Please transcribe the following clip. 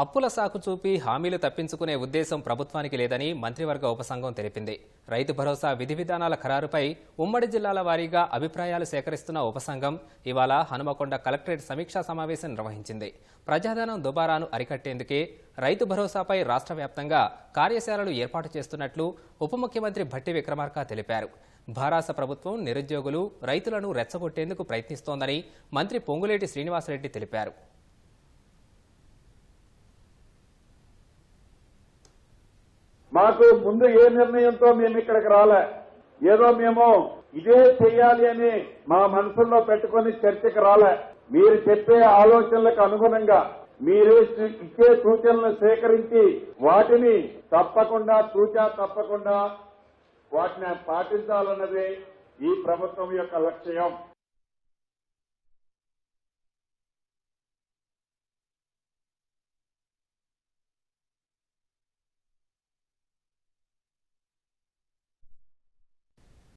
అప్పుల సాకు చూపి హామీలు తప్పించుకునే ఉద్దేశం ప్రభుత్వానికి లేదని మంత్రివర్గ ఉపసంఘం తెలిపింది. రైతు భరోసా విధి విధానాల ఖరారుపై ఉమ్మడి జిల్లాల వారీగా అభిప్రాయాలు సేకరిస్తున్న ఉపసంఘం ఇవాళ హనుమకొండ కలెక్టరేట్ సమీక్షా సమావేశం నిర్వహించింది. ప్రజాధనం దుబారాను అరికట్టేందుకే రైతు భరోసాపై రాష్ట్ర వ్యాప్తంగా కార్యశాలలు ఏర్పాటు చేస్తున్నట్లు ఉప ముఖ్యమంత్రి భట్టి విక్రమార్క తెలిపారు. భారాస ప్రభుత్వం నిరుద్యోగులు రైతులను రెచ్చగొట్టేందుకు ప్రయత్నిస్తోందని మంత్రి పొంగులేటి శ్రీనివాసరెడ్డి తెలిపారు. మాకు ముందు ఏ నిర్ణయంతో మేము ఇక్కడికి రాలే? ఏదో మేము ఇదే చెయ్యాలి అని మా మనసుల్లో పెట్టుకొని చర్చకు రాలే. మీరు చెప్పే ఆలోచనలకు అనుగుణంగా మీరు ఇచ్చే సూచనలు సేకరించి వాటిని తప్పకుండా చూచా తప్పకుండా వాటిని పాటించాలన్నదే ఈ ప్రభుత్వం యొక్క లక్ష్యం.